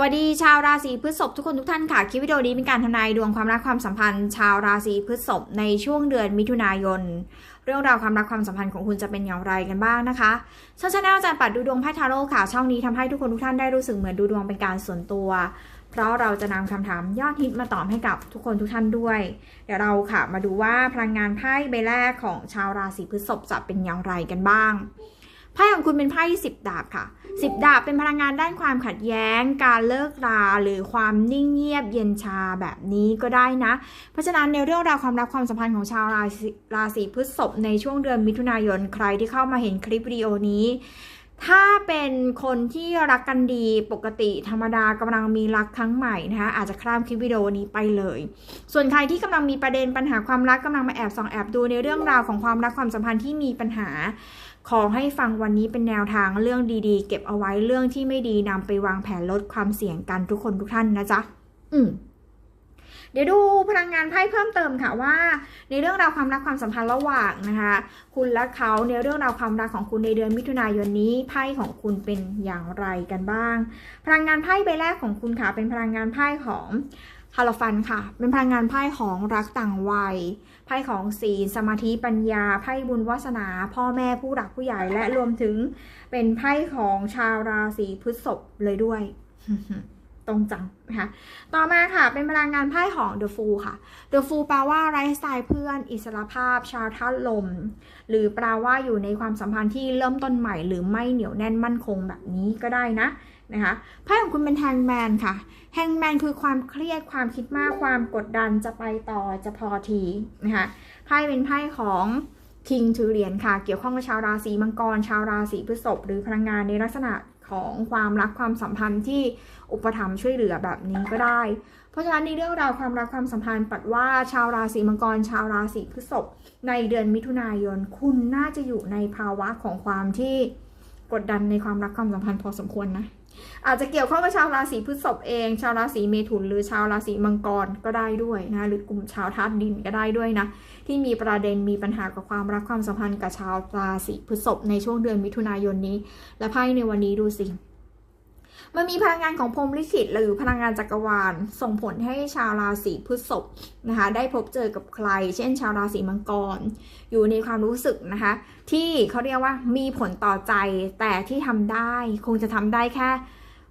วัสดีชาวราศีพฤษภทุกคนทุกท่านค่ะ คลิปวิดีโอนี้เป็นการทำนายดวงความรักความสัมพันธ์ ชาวราศีพฤษภในช่วงเดือนมิถุนายน เรื่องราวความรักความสัมพันธ์ของคุณจะเป็นอย่างไรกันบ้างนะคะช่องชาแนลอาจารย์ปัดดูดวงไพ่ทาโร่ค่ะ ช่องนี้ทำให้ทุกคนทุกท่านได้รู้สึกเหมือนดูดวงเป็นการส่วนตัว เพราะเราจะนำคำถามยอดฮิตมาตอบให้กับทุกคนทุกท่านด้วย เดี๋ยวเราค่ะมาดูว่าพลังงานไพ่ใบแรกของชาวราศีพฤษภจะเป็นอย่างไรกันบ้าง ไพ่ของคุณเป็นไพ่สิบดาบค่ะสิบดาบเป็นพลังงานด้านความขัดแย้ง การเลิกราหรือความนิ่งเงียบเย็นชาแบบนี้ก็ได้นะ เพราะฉะนั้นในเรื่องราวความรักความสัมพันธ์ของชาวราศีราศีพฤษภในช่วงเดือนมิถุนายนใครที่เข้ามาเห็นคลิปวิดีโอนี้ ถ้าเป็นคนที่รักกันดีปกติธรรมดากำลังมีรักครั้งใหม่นะคะอาจจะข้ามคลิปวิดีโอนี้ไปเลย ส่วนใครที่กำลังมีประเด็นปัญหาความรักกำลังมาแอบส่องแอบดูในเรื่องราวของความรักความสัมพันธ์ที่มีปัญหา ขอให้ฟังวันนี้เป็นแนวทางเรื่องดีๆ เก็บเอาไว้เรื่องที่ไม่ดีนำไปวางแผนลดความเสี่ยงกันทุกคนทุกท่านนะจ๊ะ อืมเดี๋ยวดูพลังงานไพ่เพิ่มเติมค่ะว่า ในเรื่องราวความรักความสัมพันธ์ระหว่างนะคะ คุณและเขาในเรื่องราวความรักของคุณในเดือนมิถุนายนนี้ไพ่ของคุณเป็นอย่างไรกันบ้าง พลังงานไพ่ใบแรกของคุณค่ะเป็นพลังงานไพ่ของฮาโลฟันค่ะ เป็นพลังงานไพ่ของรักต่างวัย ไพ่ของศีลสมาธิปัญญาไพ่บุญวาสนา พ่อแม่ผู้หลักผู้ใหญ่และรวมถึงเป็นไพ่ของชาวราศีพฤษภเลยด้วยตรงจังนะคะ ต่อมาค่ะ เป็นพลังงานไพ่ของ The Fool ค่ะ The Fool แปลว่าไลฟ์สไตล์เพื่อน อิสรภาพ ชาวท่าลม หรือแปลว่าอยู่ในความสัมพันธ์ที่เริ่มต้นใหม่ หรือไม่เหนียวแน่นมั่นคงแบบนี้ก็ได้นะ นะคะไพ่ของคุณเป็นแฮงแมนค่ะแฮงแมนคือความเครียดความคิดมากความกดดันจะไปต่อจะพอทีนะคะไพ่เป็นไพ่ของคิงถือเหรียญค่ะ เกี่ยวข้องกับชาวราศีมังกร ชาวราศีพฤษภหรือพลังงานในลักษณะของความรักความสัมพันธ์ที่อุปถัมภ์ช่วยเหลือแบบนี้ก็ได้ เพราะฉะนั้นในเรื่องราวความรักความสัมพันธ์ปัดว่าชาวราศีมังกร ชาวราศีพฤษภในเดือนมิถุนายน คุณน่าจะอยู่ในภาวะของความที่ กดดันในความรักความสัมพันธ์พอสมควรนะ อาจจะเกี่ยวข้องกับชาวราศีพฤษภเอง ชาวราศีเมถุน หรือชาวราศีมังกรก็ได้ด้วยนะ หรือกลุ่มชาวธาตุดินก็ได้ด้วยนะ ที่มีประเด็นมีปัญหากับความรักความสัมพันธ์กับชาวราศีพฤษภในช่วงเดือนมิถุนายนนี้ และไพ่ในวันนี้ดูสิ มันมีพลังงานของพรมลิขิตหรือพลังงานจักรวาล ส่งผลให้ชาวราศีพฤษภนะคะได้พบเจอกับใคร เช่น ชาวราศีมังกร อยู่ในความรู้สึกนะคะ ที่เขาเรียกว่ามีผลต่อใจแต่ที่ทำได้ คงจะทำได้แค่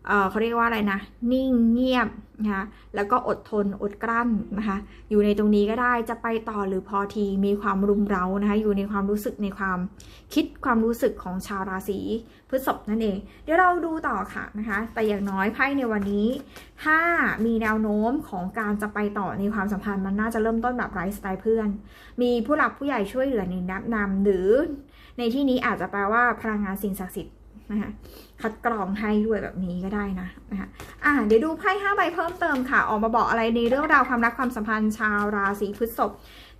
เเขาเรียกว่าอะไรนะ นิ่งเงียบนะคะแล้วก็อดทนอดกลั้นนะคะอยู่ในตรงนี้ก็ได้จะไปต่อหรือพอทีมีความรุมเร้านะคะอยู่ในความรู้สึกในความคิดความรู้สึกของชาวราศีพฤษภนั่นเอง เดี๋ยวเราดูต่อค่ะนะคะแต่อย่างน้อยไพ่ในวันนี้ ถ้ามีแนวโน้มของการจะไปต่อในความสัมพันธ์มันน่าจะเริ่มต้นแบบไร้สไตล์เพื่อน มีผู้หลักผู้ใหญ่ช่วยเหลือในแนะนำหรือในที่นี้อาจจะแปลว่าพลังงานสิ่งศักดิ์สิทธิ์ นะคะคัดกรองให้ด้วยแบบนี้ก็ได้นะนะคะอ่าเดี๋ยวดูไพ่ห้าใบเพิ่มเติมค่ะ ออกมาบอกอะไรในเรื่องราวความรักความสัมพันธ์ชาวราศีพฤษภ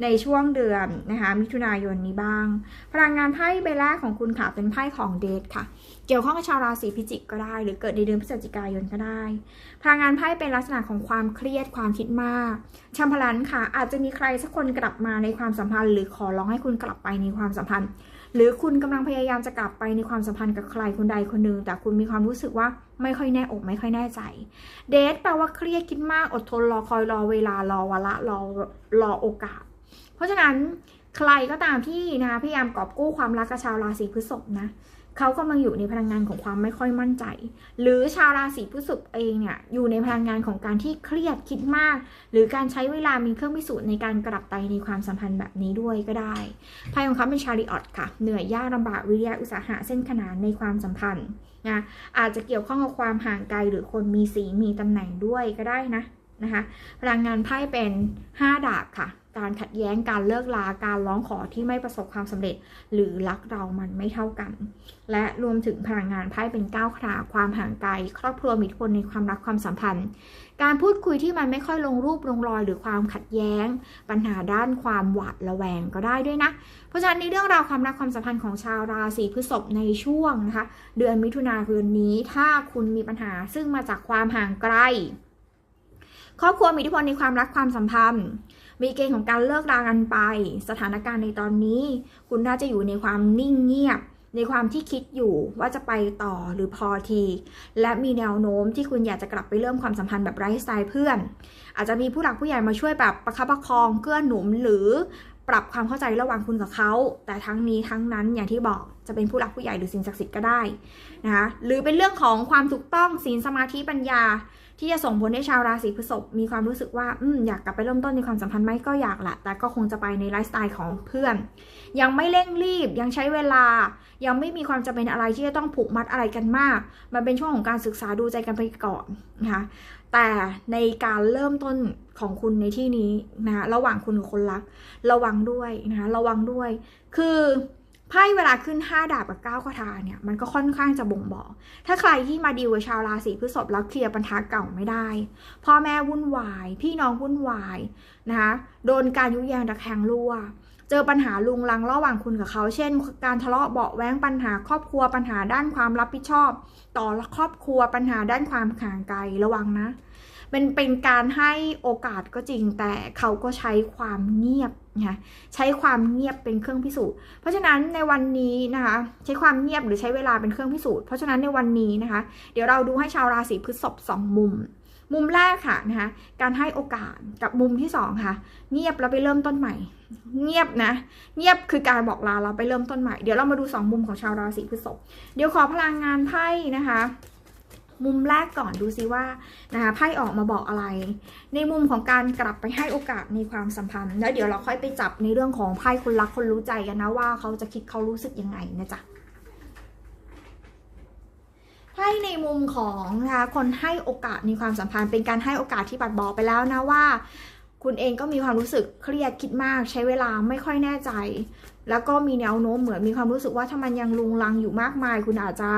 ในช่วงเดือนนะคะมิถุนายนนี้บ้าง พลังงานไพ่ใบแรกของคุณค่ะเป็นไพ่ของเดทค่ะ เกี่ยวข้องกับชาวราศีพิจิกก็ได้ หรือเกิดในเดือนพฤศจิกายนก็ได้ พลังงานไพ่เป็นลักษณะของความเครียดความคิดมากชัมพลันค่ะ อาจจะมีใครสักคนกลับมาในความสัมพันธ์ หรือขอร้องให้คุณกลับไปในความสัมพันธ์ หรือคุณกำลังพยายามจะกลับไปในความสัมพันธ์กับใครคนใดคนหนึ่งแต่คุณมีความรู้สึกว่าไม่ค่อยแน่อกไม่ค่อยแน่ใจ เดทแปลว่าเครียดคิดมากอดทนรอคอยรอเวลารอวาระรอรอโอกาส เพราะฉะนั้นใครก็ตามที่นะคะพยายามกอบกู้ความรักกับชาวราศีพฤษภนะ เขากำลังอยู่ในพลังงานของความไม่ค่อยมั่นใจ หรือชาวราศีพฤษภเองเนี่ยอยู่ในพลังงานของการที่เครียดคิดมาก หรือการใช้เวลามีเครื่องพิสูจน์ในการกลับไตในความสัมพันธ์แบบนี้ด้วยก็ได้ไพ่ของเขาเป็นชาริออตค่ะ เหนื่อยยากลำบากวิริยะอุตสาหะเส้นขนานในความสัมพันธ์นะอาจจะเกี่ยวข้องกับความห่างไกลหรือคนมีสีมีตำแหน่งด้วยก็ได้นะนะคะพลังงานไพ่เป็น 5 ดาบค่ะ การขัดแย้งการเลิกลาการร้องขอที่ไม่ประสบความสำเร็จ หรือรักเรามันไม่เท่ากัน และรวมถึงพลังงานไพ่เป็นก้าวขาความห่างไกล ครอบครัวมีอิทธิพลในความรักความสัมพันธ์ การพูดคุยที่มันไม่ค่อยลงรูปลงรอย หรือความขัดแย้ง ปัญหาด้านความหวาดระแวงก็ได้ด้วยนะ เพราะฉะนั้นในเรื่องราวความรักความสัมพันธ์ของชาวราศีพฤษภในช่วงนะคะเดือนมิถุนายนนี้ถ้าคุณมีปัญหาซึ่งมาจากความห่างไกลครอบครัวมีอิทธิพลในความรักความสัมพันธ์ มีเกณฑ์ของการเลิกรากันไป สถานการณ์ในตอนนี้ คุณน่าจะอยู่ในความนิ่งเงียบ ในความที่คิดอยู่ว่าจะไปต่อหรือพอที และมีแนวโน้มที่คุณอยากจะกลับไปเริ่มความสัมพันธ์แบบไร้สไตล์เพื่อน อาจจะมีผู้หลักผู้ใหญ่มาช่วยแบบประคับประคองเกื้อหนุนหรือ ปรับความเข้าใจระหว่างคุณกับเขา แต่ทั้งนี้ทั้งนั้นอย่างที่บอกจะเป็นผู้หลักผู้ใหญ่หรือสิ่งศักดิ์สิทธิ์ก็ได้นะคะหรือเป็นเรื่องของความถูกต้องศีลสมาธิปัญญา ที่จะส่งผลให้ชาวราศีพฤษภมีความรู้สึกว่าอืมอยากกลับไปเริ่มต้นในความสัมพันธ์ไหมก็อยากแหละแต่ก็คงจะไปในไลฟ์สไตล์ของเพื่อน ยังไม่เร่งรีบยังใช้เวลา ยังไม่มีความจำเป็นอะไรที่จะต้องผูกมัดอะไรกันมาก มันเป็นช่วงของการศึกษาดูใจกันไปก่อนนะคะ แต่ในการเริ่มต้นของคุณในที่นี้นะคะระหว่างคุณกับคนรัก ระวังด้วยนะคะระวังด้วย คือไพ่เวลาขึ้น 5 ดาบกับ 9คาถาเนี่ยมันก็ค่อนข้างจะบ่งบอก ถ้าใครที่มาดีลกับชาวราศีพฤษภแล้วเคลียร์ปัญหาเก่าไม่ได้ พ่อแม่วุ่นวาย พี่น้องวุ่นวายนะคะโดนการยุแยงตะแคงรั่ว เจอปัญหาลุงลังระหว่างคุณกับเขา เช่น การทะเลาะเบาแว้งปัญหาครอบครัวปัญหาด้านความรับผิดชอบ ต่อครอบครัวปัญหาด้านความห่างไกลระวังนะ เป็นเป็นการให้โอกาสก็จริง แต่เขาก็ใช้ความเงียบนะใช้ความเงียบเป็นเครื่องพิสูจน์ เพราะฉะนั้นในวันนี้นะคะใช้ความเงียบหรือใช้เวลาเป็นเครื่องพิสูจน์เพราะฉะนั้นในวันนี้นะคะ เดี๋ยวเราดูให้ชาวราศีพฤษภสองมุม มุมแรกค่ะนะคะการให้โอกาสกับมุมที่สองค่ะ เงียบแล้วไปเริ่มต้นใหม่ เงียบนะ เงียบคือการบอกลาเราไปเริ่มต้นใหม่ เดี๋ยวเรามาดูสองมุมของชาวราศีพฤษภเดี๋ยวขอพลังงานไพ่นะคะมุมแรกก่อนดูซิว่านะคะไพ่ออกมาบอกอะไร ในมุมของการกลับไปให้โอกาสในความสัมพันธ์ แล้วเดี๋ยวเราค่อยไปจับในเรื่องของไพ่คนรักคนรู้ใจกันนะว่าเขาจะคิดเขารู้สึกยังไงนะจ๊ะไพ่ ในมุมของนะคะคนให้โอกาสในความสัมพันธ์ เป็นการให้โอกาสที่ปัดบอกไปแล้วนะว่า คุณเองก็มีความรู้สึกเครียดคิดมาก ใช้เวลาไม่ค่อยแน่ใจ แล้วก็มีแนวโน้มเหมือนมีความรู้สึกว่าถ้ามันยังลุงลังอยู่มากมาย คุณอาจจะ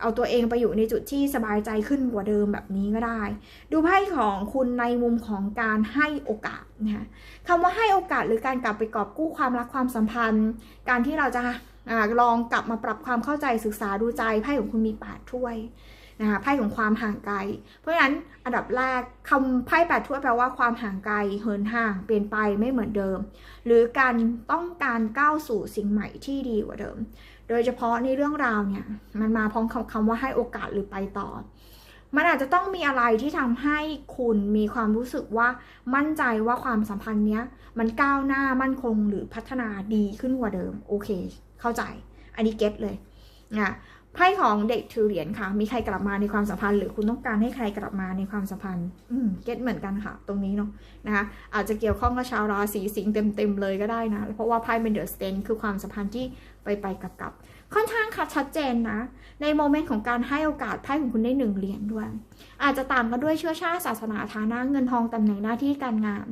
เอาตัวเองไปอยู่ในจุดที่สบายใจขึ้นกว่าเดิมแบบนี้ก็ได้ ดูไพ่ของคุณในมุมของการให้โอกาสนะคะคำว่าให้โอกาสหรือการกลับไปกอบกู้ความรักความสัมพันธ์ การที่เราจะ อลองกลับมาปรับความเข้าใจศึกษาดูใจไพ่ของคุณมีแปดถ้วยนะคะไพ่ของความห่างไกล เพราะฉะนั้นอันดับแรกคำไพ่แปดถ้วยแปลว่าความห่างไกลเหินห่างเปลี่ยนไปไม่เหมือนเดิม หรือการต้องการก้าวสู่สิ่งใหม่ที่ดีกว่าเดิม โดยเฉพาะในเรื่องราวเนี่ยมันมาพร้อมคำว่าให้โอกาสหรือไปต่อ มันอาจจะต้องมีอะไรที่ทำให้คุณมีความรู้สึกว่ามั่นใจว่าความสัมพันธ์เนี้ยมันก้าวหน้ามั่นคงหรือพัฒนาดีขึ้นกว่าเดิม โอเค เข้าใจ อันนี้เก็ตเลยนะไพ่ของเด็กถือเหรียญค่ะ มีใครกลับมาในความสัมพันธ์ หรือคุณต้องการให้ใครกลับมาในความสัมพันธ์ อืมเก็ตเหมือนกันค่ะ ตรงนี้เนาะนะคะอาจจะเกี่ยวข้องกับชาวราศีสิงห์เต็มๆเลยก็ได้นะ เพราะว่าไพ่เป็นเดอะสเตนคือความสัมพันธ์ที่ไปไปกลับกับ ค่อนข้างค่ะชัดเจนนะ ในโมเมนต์ของการให้โอกาสไพ่ของคุณได้หนึ่งเหรียญด้วย อาจจะตามกันด้วยเชื้อชาติศาสนาฐานะเงินทองตำแหน่งหน้าที่การงาน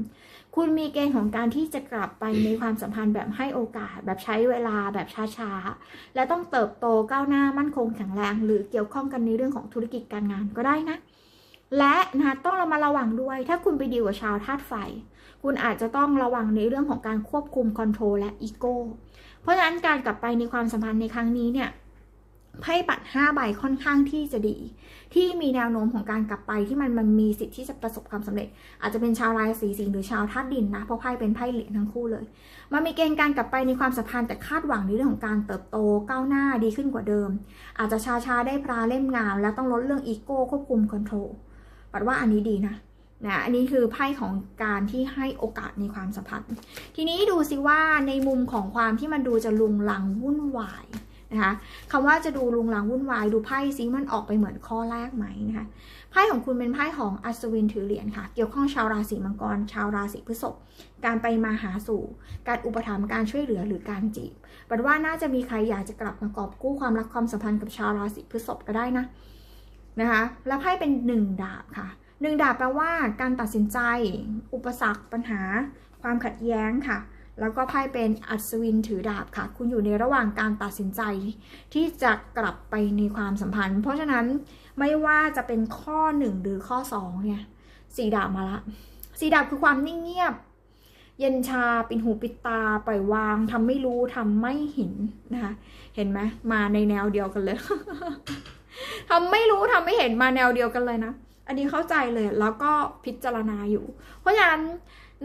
คุณมีเกณฑ์ของการที่จะกลับไปในความสัมพันธ์แบบให้โอกาส แบบใช้เวลาแบบช้าๆ และต้องเติบโตก้าวหน้ามั่นคงแข็งแรง หรือเกี่ยวข้องกันในเรื่องของธุรกิจการงานก็ได้นะและนะต้องเรามาระวังด้วย ถ้าคุณไปดีลกับชาวธาตุไฟ คุณอาจจะต้องระวังในเรื่องของการควบคุมคอนโทรลและอีโก้ ราะฉะนั้นการกลับไปในความสัมพันธ์ในครั้งนี้เนี่ยไพ่ปัด5ใบค่อนข้างที่จะดี ที่มีแนวโน้มของการกลับไปที่มันมันมีสิทธิ์ที่จะประสบความสำเร็จ อาจจะเป็นชาวราศีสิงห์หรือชาวธาตุดินนะเพราะไพ่เป็นไพ่เหรียญทั้งคู่เลยมันมีเกณฑ์การกลับไปในความสัมพันธ์แต่คาดหวังในเรื่องของการเติบโตก้าวหน้าดีขึ้นกว่าเดิม อาจจะชาชาได้พราเล่มงาม แล้วต้องลดเรื่องอีโก้ควบคุมคอนโทรลปัดว่าอันนี้ดีนะ นะอันนี้คือไพ่ของการที่ให้โอกาสในความสัมพันธ์ ทีนี้ดูสิว่าในมุมของความที่มันดูจะลุงลังวุ่นวายนะคะคำว่าจะดูลุงลังวุ่นวาย ดูไพ่ซิมันออกไปเหมือนข้อแรกไหมนะคะไพ่ของคุณเป็นไพ่ของอัศวินถือเหรียญค่ะ เกี่ยวข้องชาวราศีมังกร ชาวราศีพฤษภการไปมาหาสู่ การอุปถัมภ์การช่วยเหลือหรือการจีบบัดว่าน่าจะมีใครอยากจะกลับมากอบกู้ความรักความสัมพันธ์กับชาวราศีพฤษภก็ได้นะนะคะแล้วไพ่เป็นหนึ่งดาบค่ะ หนึ่งดาบแปลว่าการตัดสินใจ อุปสรรคปัญหา ความขัดแย้งค่ะ แล้วก็ไพ่เป็นอัศวินถือดาบค่ะ คุณอยู่ในระหว่างการตัดสินใจ ที่จะกลับไปในความสัมพันธ์ เพราะฉะนั้นไม่ว่าจะเป็นข้อหนึ่งหรือข้อสองเนี่ยสีดาบมาละสีดาบคือความนิ่งเงียบ เย็นชาปิดหูปิดตาปล่อยวางทำไม่รู้ทำไม่เห็นนะคะ เห็นไหมมาในแนวเดียวกันเลยทำไม่รู้ทำไม่เห็นมาแนวเดียวกันเลยนะ อันนี้เข้าใจเลยแล้วก็พิจารณาอยู่ เพราะฉะนั้น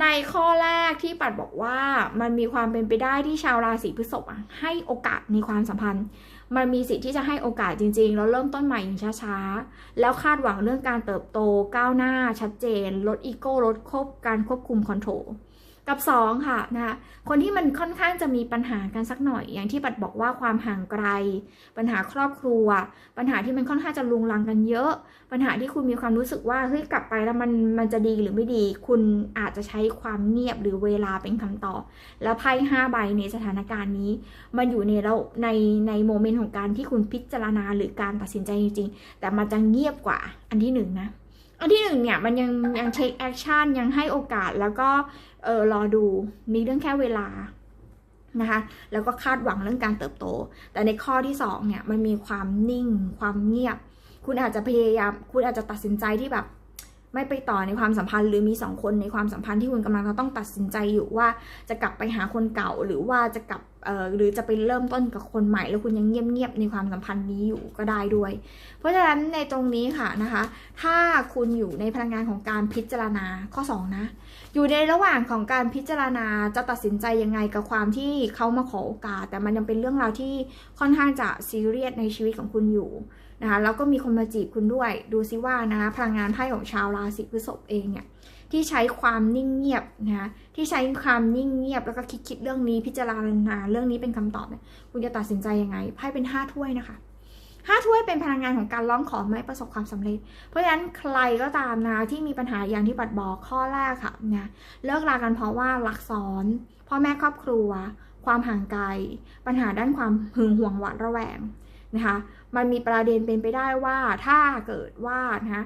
ในข้อแรกที่ปัดบอกว่ามันมีความเป็นไปได้ที่ชาวราศีพฤษภให้โอกาสในความสัมพันธ์ มันมีสิทธิ์ที่จะให้โอกาสจริงๆ แล้วเริ่มต้นใหม่อย่างช้าๆ แล้วคาดหวังเรื่องการเติบโตก้าวหน้าชัดเจน ลดอีโก้ลดควบการควบคุมคอนโทรล กับ 2 ค่ะนะคะคนที่มันค่อนข้างจะมีปัญหากันสักหน่อย อย่างที่ปัดบอกว่าความห่างไกล ปัญหาครอบครัว ปัญหาที่มันค่อนข้างจะลุงลังกันเยอะ ปัญหาที่คุณมีความรู้สึกว่าเฮ้ยกลับไปแล้วมันมันจะดีหรือไม่ดี คุณอาจจะใช้ความเงียบหรือเวลาเป็นคำตอบ แล้วไพ่ห้าใบในสถานการณ์นี้ มันอยู่ในเราในในโมเมนต์ของการที่คุณพิจารณาหรือการตัดสินใจจริงๆแต่มันจะเงียบกว่าอันที่หนึ่งนะ อันที่หนึ่งเนี่ยมันยังยัง take action ยังให้โอกาสแล้วก็เออรอดูมีเรื่องแค่เวลานะคะแล้วก็คาดหวังเรื่องการเติบโต แต่ในข้อที่สองเนี่ยมันมีความนิ่ง ความเงียบ คุณอาจจะพยายาม คุณอาจจะตัดสินใจที่แบบ ไม่ไปต่อในความสัมพันธ์ หรือมีสองคนในความสัมพันธ์ที่คุณกำลังจะต้องตัดสินใจอยู่ว่าจะกลับไปหาคนเก่า หรือว่าจะกลับ หรือจะไปเริ่มต้นกับคนใหม่แล้วคุณยังเงียบๆในความสัมพันธ์นี้อยู่ก็ได้ด้วย เพราะฉะนั้นในตรงนี้ค่ะนะคะ ถ้าคุณอยู่ในพลังงานของการพิจารณาข้อ 2 นะ อยู่ในระหว่างของการพิจารณาจะตัดสินใจยังไงกับความที่เขามาขอโอกาส แต่มันยังเป็นเรื่องราวที่ค่อนข้างจะซีเรียสในชีวิตของคุณอยู่นะคะแล้วก็มีคนมาจีบคุณด้วย ดูซิว่านะคะพลังงานไพ่ของชาวราศีพฤษภเองเนี่ย ที่ใช้ความนิ่งเงียบนะคะที่ใช้ความนิ่งเงียบ แล้วก็คิดคิดเรื่องนี้พิจารณาเรื่องนี้เป็นคำตอบเนี่ยคุณจะตัดสินใจยังไงไพ่เป็นห้าถ้วยนะคะห้าถ้วยเป็นพลังงานของการร้องขอไม่ประสบความสำเร็จ เพราะฉะนั้นใครก็ตามนะที่มีปัญหาอย่างที่ปัดบอกข้อแรกค่ะนะเลิกรากันเพราะว่ารักซ้อนพ่อแม่ครอบครัว ความห่างไกล ปัญหาด้านความหึงหวงหวาดระแวงนะคะ มันมีประเด็นเป็นไปได้ว่าถ้าเกิดว่านะคะ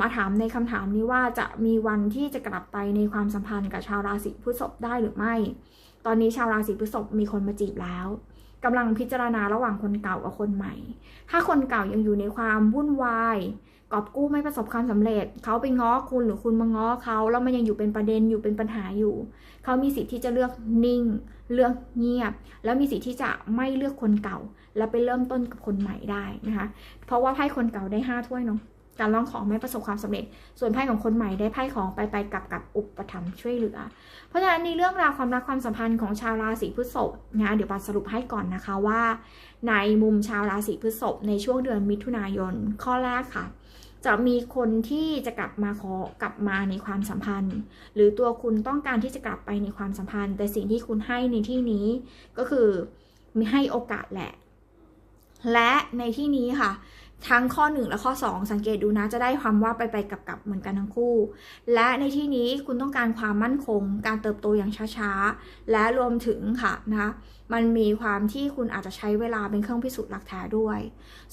มาถามในคำถามนี้ว่าจะมีวันที่จะกลับไปในความสัมพันธ์กับชาวราศีพฤษภได้หรือไม่ ตอนนี้ชาวราศีพฤษภมีคนมาจีบแล้วกำลังพิจารณาระหว่างคนเก่ากับคนใหม่ ถ้าคนเก่ายังอยู่ในความวุ่นวายกอบกู้ไม่ประสบความสำเร็จ เขาไปง้อคุณหรือคุณมาง้อเขาแล้วมันยังอยู่เป็นประเด็นอยู่เป็นปัญหาอยู่ เขามีสิทธิ์ที่จะเลือกนิ่ง เลือกเงียบ แล้วมีสิทธิ์ที่จะไม่เลือกคนเก่า แล้วไปเริ่มต้นกับคนใหม่ได้นะคะ เพราะว่าไพ่คนเก่าได้ห้าถ้วยเนาะ การร้องของไม่ประสบความสำเร็จ ส่วนไพ่ของคนใหม่ได้ไพ่ของไปไปกับกับอุปถัมภ์ช่วยเหลือ เพราะฉะนั้นในเรื่องราวความรักความสัมพันธ์ของชาวราศีพฤษภนะเดี๋ยวปัดสรุปให้ก่อนนะคะว่า ในมุมชาวราศีพฤษภในช่วงเดือนมิถุนายน ข้อแรกค่ะจะมีคนที่จะกลับมาขอกลับมาในความสัมพันธ์ หรือตัวคุณต้องการที่จะกลับไปในความสัมพันธ์ แต่สิ่งที่คุณให้ในที่นี้ก็คือมีให้โอกาสแหละ และในที่นี้ค่ะ ทั้งข้อ 1 และข้อ 2 สังเกตดูนะจะได้ความว่าไปไปกับกับเหมือนกันทั้งคู่ และในที่นี้คุณต้องการความมั่นคง การเติบโตอย่างช้าๆ และรวมถึงค่ะนะมันมีความที่คุณอาจจะใช้เวลาเป็นเครื่องพิสูจน์หลักฐานด้วย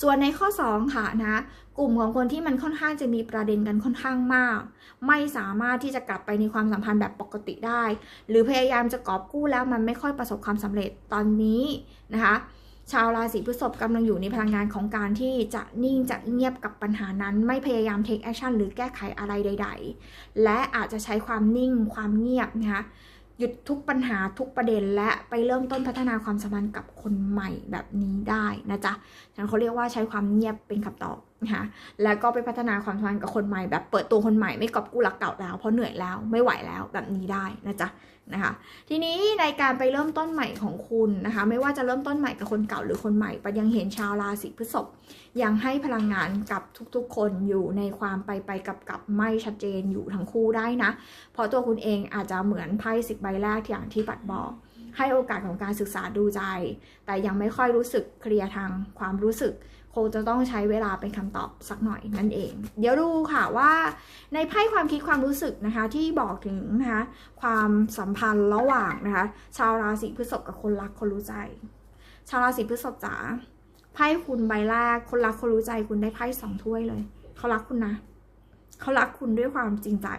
ส่วนในข้อ 2 ค่ะนะกลุ่มของคนที่มันค่อนข้างจะมีประเด็นกันค่อนข้างมาก ไม่สามารถที่จะกลับไปในความสัมพันธ์แบบปกติได้ หรือพยายามจะกอบกู้แล้วมันไม่ค่อยประสบความสำเร็จตอนนี้นะคะ ชาวราศีพฤษภกำลังอยู่ในพลังงานของการที่จะนิ่งจะเงียบกับปัญหานั้น ไม่พยายามเทคแอคชั่นหรือแก้ไขอะไรใด ๆ และอาจจะใช้ความนิ่งความเงียบนะคะหยุดทุกปัญหาทุกประเด็นและไปเริ่มต้นพัฒนาความสัมพันธ์กับคนใหม่แบบนี้ได้นะจ๊ะฉะนั้นเขาเรียกว่าใช้ความเงียบเป็นคำตอบ นะคะแล้วก็ไปพัฒนาความสัมพันธ์กับคนใหม่แบบเปิดตัวคนใหม่ไม่กอบกู้หลักเก่าแล้วเพราะเหนื่อยแล้วไม่ไหวแล้วแบบนี้ได้นะจ๊ะนะคะทีนี้ในการไปเริ่มต้นใหม่ของคุณนะคะ ไม่ว่าจะเริ่มต้นใหม่กับคนเก่าหรือคนใหม่ปยังเห็นชาวราศีพฤษภยังให้พลังงานกับทุกๆ คนอยู่ในความไปไปกับกับไม่ชัดเจนอยู่ทั้งคู่ได้นะ เพราะตัวคุณเองอาจจะเหมือนไพ่สิบใบแรกอย่างที่ปัดบอกให้โอกาสของการศึกษาดูใจ แต่ยังไม่ค่อยรู้สึกเคลียร์ทางความรู้สึก คงจะต้องใช้เวลาเป็นคำตอบสักหน่อยนั่นเอง เดี๋ยวดูค่ะว่า ในไพ่ความคิดความรู้สึกนะคะที่บอกถึงนะคะความสัมพันธ์ระหว่างนะคะชาวราศีพฤษภกับคนรักคนรู้ใจ ชาวราศีพฤษภจ๋าไพ่คุณใบแรกคนรักคนรู้ใจคุณได้ไพ่สองถ้วยเลย เขารักคุณนะ เขารักคุณด้วยความจริงใจ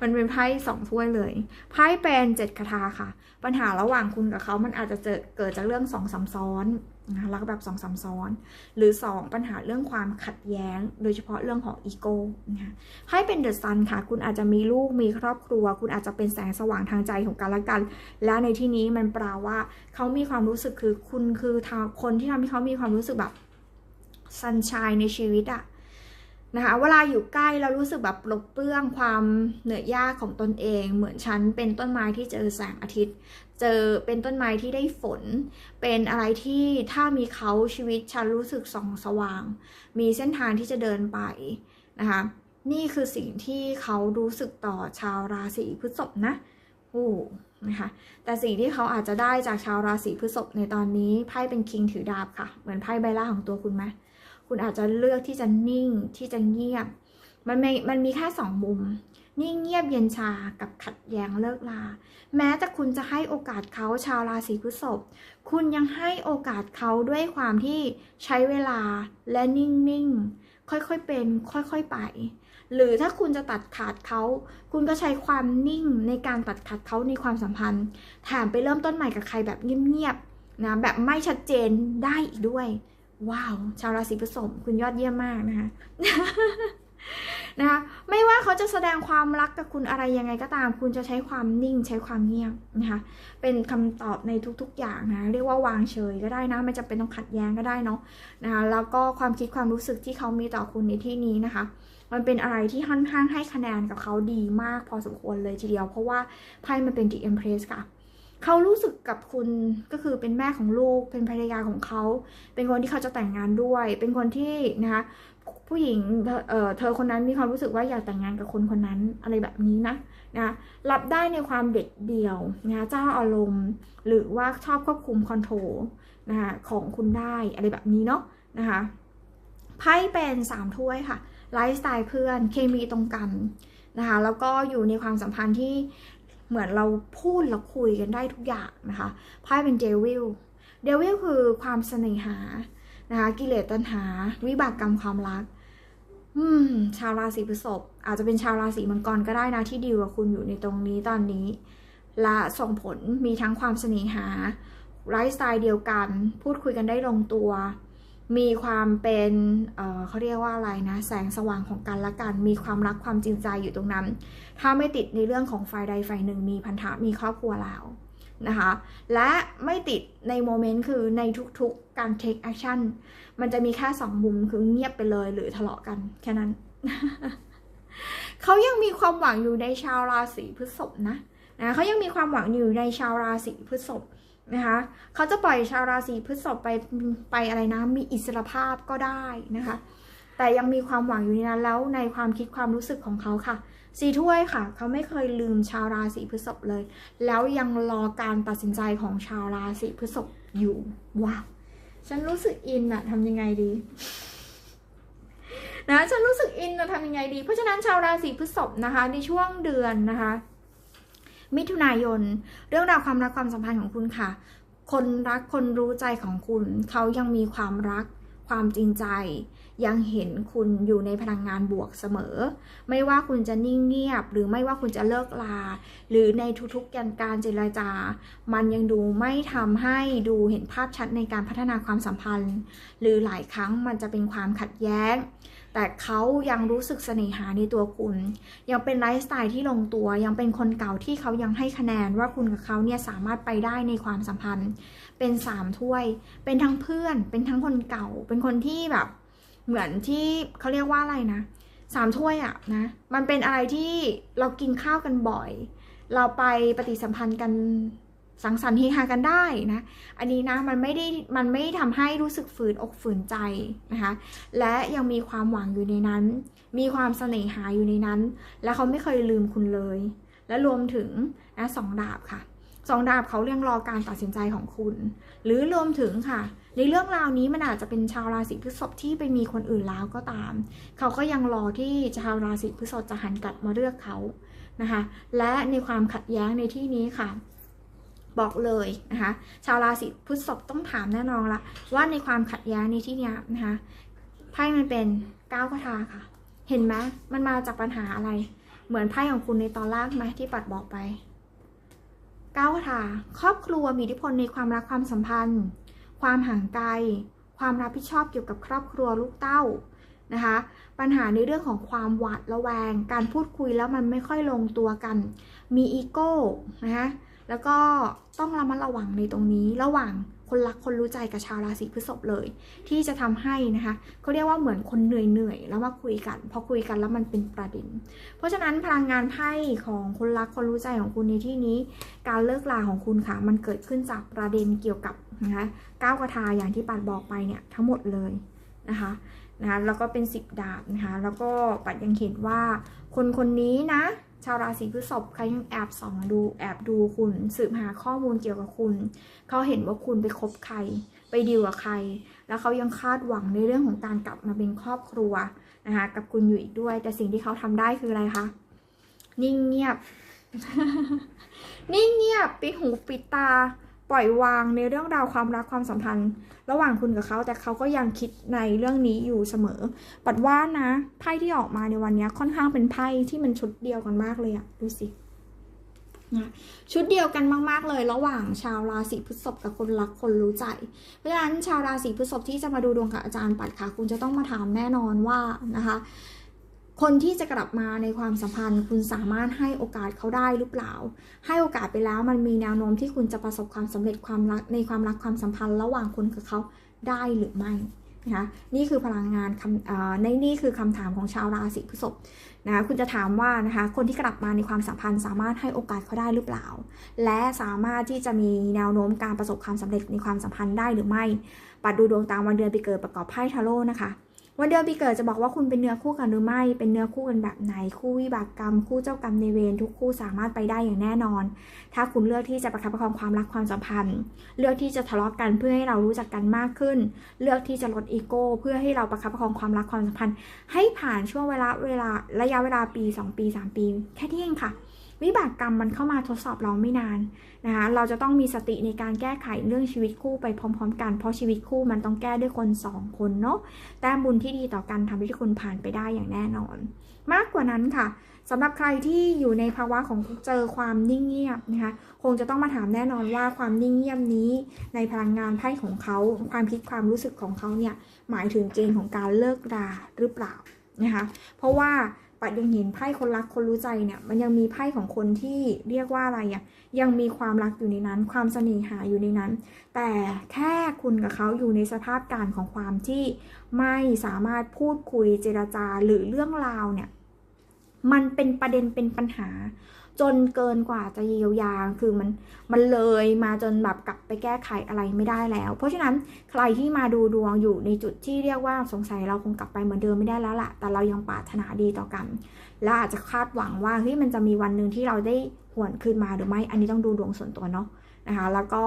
มันเป็นไพ่สองถ้วยเลย ไพ่เป็นเจ็ดคาถาค่ะ ปัญหาระหว่างคุณกับเขามันอาจจะเจอเกิดจากเรื่องสองสาซ้อน นะคะรักแบบสองสามซ้อน หรือ 2 ปัญหาเรื่องความขัดแย้ง โดยเฉพาะเรื่องของอีโก้นะคะให้เป็นเดอะซันค่ะ คุณอาจจะมีลูกมีครอบครัว คุณอาจจะเป็นแสงสว่างทางใจของกันและกัน และในที่นี้มันแปลว่า เขามีความรู้สึกคือคุณคือทางคนที่ทำให้เขามีความรู้สึกแบบซันชายในชีวิตอะ นะคะเวลาอยู่ใกล้เรารู้สึกแบบปลดเปลื้องความเหนื่อยยากของตนเอง เหมือนฉันเป็นต้นไม้ที่เจอแสงอาทิตย์ เจอเป็นต้นไม้ที่ได้ฝน เป็นอะไรที่ถ้ามีเขาชีวิตฉันรู้สึกส่องสว่าง มีเส้นทางที่จะเดินไปนะคะนี่คือสิ่งที่เขารู้สึกต่อชาวราศีพฤษภนะโอ้นะคะแต่สิ่งที่เขาอาจจะได้จากชาวราศีพฤษภในตอนนี้ไพ่เป็นคิงถือดาบค่ะ เหมือนไพ่ใบล่าของตัวคุณไหม คุณอาจจะเลือกที่จะนิ่งที่จะเงียบ มันมีมันมีแค่สองมุม นิ่งเงียบเย็นชากับขัดแย้งเลิกลา แม้แต่คุณจะให้โอกาสเขาชาวราศีพฤษภคุณยังให้โอกาสเขาด้วยความที่ใช้เวลาและนิ่งๆ ค่อยๆเป็น ค่อยๆไป หรือถ้าคุณจะตัดขาดเขา คุณก็ใช้ความนิ่งในการตัดขาดเขาในความสัมพันธ์แถมไปเริ่มต้นใหม่กับใครแบบเงียบๆนะแบบไม่ชัดเจนได้อีกด้วย ว้าว ชาวราศีพฤษภคุณยอดเยี่ยมมากนะคะนะคะไม่ว่าเขาจะแสดงความรักกับคุณอะไรยังไงก็ตาม คุณจะใช้ความนิ่งใช้ความเงียบนะคะเป็นคำตอบในทุกๆอย่างนะเรียกว่าวางเฉยก็ได้นะไม่จำเป็นต้องขัดแย้งก็ได้เนาะนะคะแล้วก็ความคิดความรู้สึกที่เขามีต่อคุณในที่นี้นะคะ มันเป็นอะไรที่ค่อนข้างให้คะแนนกับเขาดีมากพอสมควรเลยทีเดียว เพราะว่าไพ่มันเป็น The Empress ค่ะ เขารู้สึกกับคุณก็คือเป็นแม่ของลูก เป็นภรรยาของเขา เป็นคนที่เขาจะแต่งงานด้วย เป็นคนที่นะคะผู้หญิงเอ่อเธอคนนั้นมีความรู้สึกว่าอยากแต่งงานกับคนคนนั้นอะไรแบบนี้นะนะรับได้ในความเด็ดเดี่ยวนะเจ้าอารมณ์ หรือว่าชอบควบคุมคอนโทรลนะคะของคุณได้อะไรแบบนี้เนาะนะคะไพ่เป็นสามถ้วยค่ะไลฟ์สไตล์เพื่อนเคมีตรงกันนะคะแล้วก็อยู่ในความสัมพันธ์ที่ เหมือนเราพูดแล้วคุยกันได้ทุกอย่างนะคะไพ่เป็นเดวิลเดวิลคือความเสน่หานะคะกิเลสตัณหา วิบากกรรมความรัก อืม ชาวราศีพฤษภอาจจะเป็นชาวราศีมังกรก็ได้นะที่ดีลกับคุณอยู่ในตรงนี้ตอนนี้ และส่งผลมีทั้งความเสน่หาไลฟ์สไตล์เดียวกัน พูดคุยกันได้ลงตัว มีความเป็นเเขาเรียกว่าอะไรนะ แสงสว่างของกันและกัน มีความรักความจริงใจอยู่ตรงนั้น ถ้าไม่ติดในเรื่องของฝ่ายใดฝ่ายหนึ่ง มีพันธะมีครอบครัวแล้วนะคะ และไม่ติดในโมเมนต์คือในทุกๆการ take action มันจะมีแค่สองมุมคือเงียบไปเลยหรือทะเลาะกันแค่นั้น เขายังมีความหวังอยู่ในชาวราศีพฤษภนะนะเขายังมีความหวังอยู่ในชาวราศีพฤษภ นะคะเขาจะปล่อยชาวราศีพฤษภไปไปอะไรนะ มีอิสรภาพก็ได้นะคะ แต่ยังมีความหวังอยู่ในนั้นแล้วในความคิดความรู้สึกของเขาค่ะสีถ้วยค่ะ เขาไม่เคยลืมชาวราศีพฤษภเลย แล้วยังรอการตัดสินใจของชาวราศีพฤษภอยู่ว้าวฉันรู้สึกอินอะทำยังไงดีนะฉันรู้สึกอินอะทำยังไงดี เพราะฉะนั้นชาวราศีพฤษภนะคะในช่วงเดือนนะคะ มิถุนายน เรื่องราวความรักความสัมพันธ์ของคุณค่ะ คนรักคนรู้ใจของคุณ เขายังมีความรักความจริงใจ ยังเห็นคุณอยู่ในพลังงานบวกเสมอ ไม่ว่าคุณจะนิ่งเงียบ หรือไม่ว่าคุณจะเลิกลา หรือในทุกๆการการเจรจา มันยังดูไม่ทำให้ดูเห็นภาพชัดในการพัฒนาความสัมพันธ์ หรือหลายครั้งมันจะเป็นความขัดแย้ง แต่เขายังรู้สึกเสน่หาในตัวคุณ ยังเป็นไลฟ์สไตล์ที่ลงตัว ยังเป็นคนเก่าที่เขายังให้คะแนนว่าคุณกับเขาเนี่ยสามารถไปได้ในความสัมพันธ์ เป็นสามถ้วย เป็นทั้งเพื่อน เป็นทั้งคนเก่า เป็นคนที่แบบ เหมือนที่เขาเรียกว่าอะไรนะสามถ้วยอะนะ มันเป็นอะไรที่เรากินข้าวกันบ่อย เราไปปฏิสัมพันธ์กัน สังสรรค์เฮฮากันได้นะ อันนี้นะมันไม่ได้มันไม่ทำให้รู้สึกฝืนอกฝืนใจนะคะ และยังมีความหวังอยู่ในนั้น มีความเสน่หาอยู่ในนั้น และเขาไม่เคยลืมคุณเลย และรวมถึงนะสองดาบค่ะสองดาบเขาเรียงรอการตัดสินใจของคุณ หรือรวมถึงค่ะ ในเรื่องราวนี้มันอาจจะเป็นชาวราศีพฤษภที่ไปมีคนอื่นแล้วก็ตาม เขาก็ยังรอที่ชาวราศีพฤษภจะหันกลับมาเลือกเขานะคะ และในความขัดแย้งในที่นี้ค่ะ บอกเลยนะคะชาวราศีพฤษภต้องถามแน่นอนละว่าในความขัดแย้งในที่นี้นะคะไพ่มันเป็นก้าวกระทาค่ะ เห็นไหมมันมาจากปัญหาอะไร เหมือนไพ่ของคุณในตอนแรกไหมที่ปัดบอกไปก้าวกระทาครอบครัวมีอิทธิพลในความรักความสัมพันธ์ ความห่างไกลความรับผิดชอบเกี่ยวกับครอบครัวลูกเต้านะคะ ปัญหาในเรื่องของความหวาดระแวง การพูดคุยแล้วมันไม่ค่อยลงตัวกัน มีอีโก้นะคะ แล้วก็ต้องระมัดระวังในตรงนี้ระหว่างคนรักคนรู้ใจกับชาวราศีพฤษภเลย ที่จะทำให้นะคะเขาเรียกว่าเหมือนคนเหนื่อยเหนื่อยๆแล้วมาคุยกัน พอคุยกันแล้วมันเป็นประเด็น เพราะฉะนั้นพลังงานไพ่ของคนรักคนรู้ใจของคุณในที่นี้ การเลิกลาของคุณค่ะ มันเกิดขึ้นจากประเด็นเกี่ยวกับนะคะก้าวกระทาอย่างที่ปัดบอกไปเนี่ยทั้งหมดเลยนะคะนะคะแล้วก็เป็นสิบดาบนะคะแล้วก็ปัดยังเห็นว่าคนคนนี้นะ ชาวราศีพฤษภใครยังแอบส่องดูแอบดูคุณสืบหาข้อมูลเกี่ยวกับคุณ เขาเห็นว่าคุณไปคบใคร ไปดีลกับใคร แล้วเขายังคาดหวังในเรื่องของการกลับมาเป็นครอบครัวนะคะกับคุณอยู่อีกด้วย แต่สิ่งที่เขาทำได้คืออะไรคะนิ่งเงียบ นิ่งเงียบปิดหูปิดตา ปล่อยวางในเรื่องราวความรักความสัมพันธ์ ระหว่างคุณกับเขา แต่เขาก็ยังคิดในเรื่องนี้อยู่เสมอ ปัดว่านะไพ่ที่ออกมาในวันนี้ค่อนข้างเป็นไพ่ที่มันชุดเดียวกันมากเลยอะดูสินะชุดเดียวกันมากๆเลย ระหว่างชาวราศีพฤษภกับคนรักคนรู้ใจ เพราะฉะนั้นชาวราศีพฤษภที่จะมาดูดวงกับอาจารย์ปัดค่ะ คุณจะต้องมาถามแน่นอนว่านะคะ คนที่จะกลับมาในความสัมพันธ์ คุณสามารถให้โอกาสเขาได้หรือเปล่า ให้โอกาสไปแล้วมันมีแนวโน้มที่คุณจะประสบความสำเร็จความรักในความรักความสัมพันธ์ ระหว่างคุณกับเขาได้หรือไม่นะคะนี่คือพลังงานคำเอ่อในนี่คือคำถามของชาวราศีพฤษภนะคะคุณจะถามว่านะคะคนที่กลับมาในความสัมพันธ์ สามารถให้โอกาสเขาได้หรือเปล่า และสามารถที่จะมีแนวโน้มการประสบความสำเร็จในความสัมพันธ์ได้หรือไม่ ปัดดูดวงตามวันเดือนปีเกิดประกอบไพ่ทาโร่นะคะ วันเดือนปีเกิดจะบอกว่าคุณเป็นเนื้อคู่กันหรือไม่ เป็นเนื้อคู่กันแบบไหน คู่วิบากกรรม คู่เจ้ากรรมในเวรทุกคู่สามารถไปได้อย่างแน่นอน ถ้าคุณเลือกที่จะประคับประคองความรักความสัมพันธ์ เลือกที่จะทะเลาะกันเพื่อให้เรารู้จักกันมากขึ้น เลือกที่จะลดอีโก้ เพื่อให้เราประคับประคองความรักความสัมพันธ์ ให้ผ่านช่วงเวลาเวลาระยะเวลาปี 2 ปี 3 ปี แค่นี้เองค่ะ วิบากกรรมมันเข้ามาทดสอบเราไม่นานนะคะเราจะต้องมีสติในการแก้ไขเรื่องชีวิตคู่ไปพร้อม ๆ กัน เพราะชีวิตคู่มันต้องแก้ด้วยคน 2 คนเนาะแต้มบุญที่ดีต่อกันทำให้ทุกคนผ่านไปได้อย่างแน่นอน มากกว่านั้นค่ะสำหรับใครที่อยู่ในภาวะของเจอความนิ่งเงียบนะคะคงจะต้องมาถามแน่นอนว่าความนิ่งเงียบนี้ ในพลังงานไพ่ของเขา ความคิดความรู้สึกของเขาเนี่ยหมายถึงเกณฑ์ของการเลิกราหรือเปล่านะคะเพราะว่า ปัดยังเห็นไพ่คนรักคนรู้ใจเนี่ยมันยังมีไพ่ของคนที่เรียกว่าอะไรอะ่ะยังมีความรักอยู่ในนั้น ความเสน่หาอยู่ในนั้น แต่แค่คุณกับเขาอยู่ในสภาพการของความที่ไม่สามารถพูดคุยเจรจาหรือเรื่องราวเนี่ย มันเป็นประเด็นเป็นปัญหา จนเกินกว่าจะเยียวยาคือมันมันเลยมาจนแบบกลับไปแก้ไขอะไรไม่ได้แล้ว เพราะฉะนั้นใครที่มาดูดวงอยู่ในจุดที่เรียกว่าสงสัยเราคงกลับไปเหมือนเดิมไม่ได้แล้วล่ะ แต่เรายังปรารถนาดีต่อกัน และอาจจะคาดหวังว่าเฮ้ยมันจะมีวันหนึ่งที่เราได้หวนคืนมาหรือไม่อันนี้ต้องดูดวงส่วนตัวเนาะนะคะแล้วก็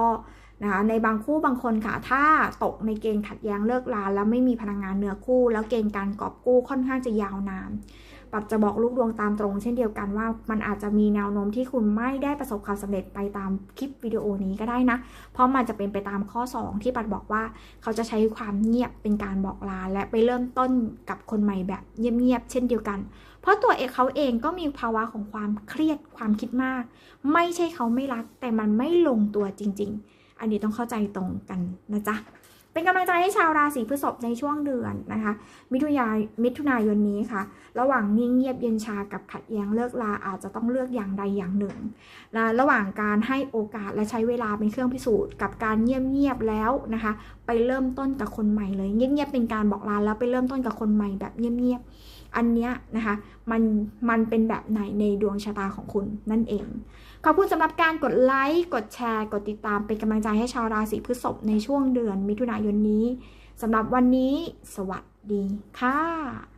นะคะในบางคู่บางคนค่ะ ถ้าตกในเกณฑ์ขัดแย้งเลิกลาแล้วไม่มีพลังงานเนื้อคู่ แล้วเกณฑ์การกอบกู้ค่อนข้างจะยาวนาน ปัดจะบอกลูกดวงตามตรง เช่นเดียวกันว่ามันอาจจะมีแนวโน้มที่คุณไม่ได้ประสบความสำเร็จไปตามคลิปวิดีโอนี้ก็ได้นะ เพราะมันจะเป็นไปตามข้อ 2 ที่ปัดบอกว่า เขาจะใช้ความเงียบเป็นการบอกลาและไปเริ่มต้นกับคนใหม่แบบเงียบๆเช่นเดียวกัน เพราะตัวเองเขาเองก็มีภาวะของความเครียดความคิดมาก ไม่ใช่เขาไม่รักแต่มันไม่ลงตัวจริง ๆ อันนี้ต้องเข้าใจตรงกันนะจ๊ะ เป็นกำลังใจให้ชาวราศีพฤษภในช่วงเดือนนะคะ มิถุนายมิถุนายนนี้ค่ะ ระหว่างนิ่งเงียบเย็นชากับขัดแย้งเลิกลาอาจจะต้องเลือกอย่างใดอย่างหนึ่งและระหว่างการให้โอกาสและใช้เวลาเป็นเครื่องพิสูจน์กับการเงียบเงียบแล้วนะคะ ไปเริ่มต้นกับคนใหม่เลยเงียบเงียบเป็นการบอกลาแล้วไปเริ่มต้นกับคนใหม่แบบเงียบเงียบ อันเนี้ยนะคะมันมันเป็นแบบไหนในดวงชะตาของคุณนั่นเอง ขอบคุณสำหรับการกดไลค์กดแชร์ กดติดตามเป็นกำลังใจให้ชาวราศีพฤษภในช่วงเดือนมิถุนายนนี้สำหรับวันนี้ สวัสดีค่ะ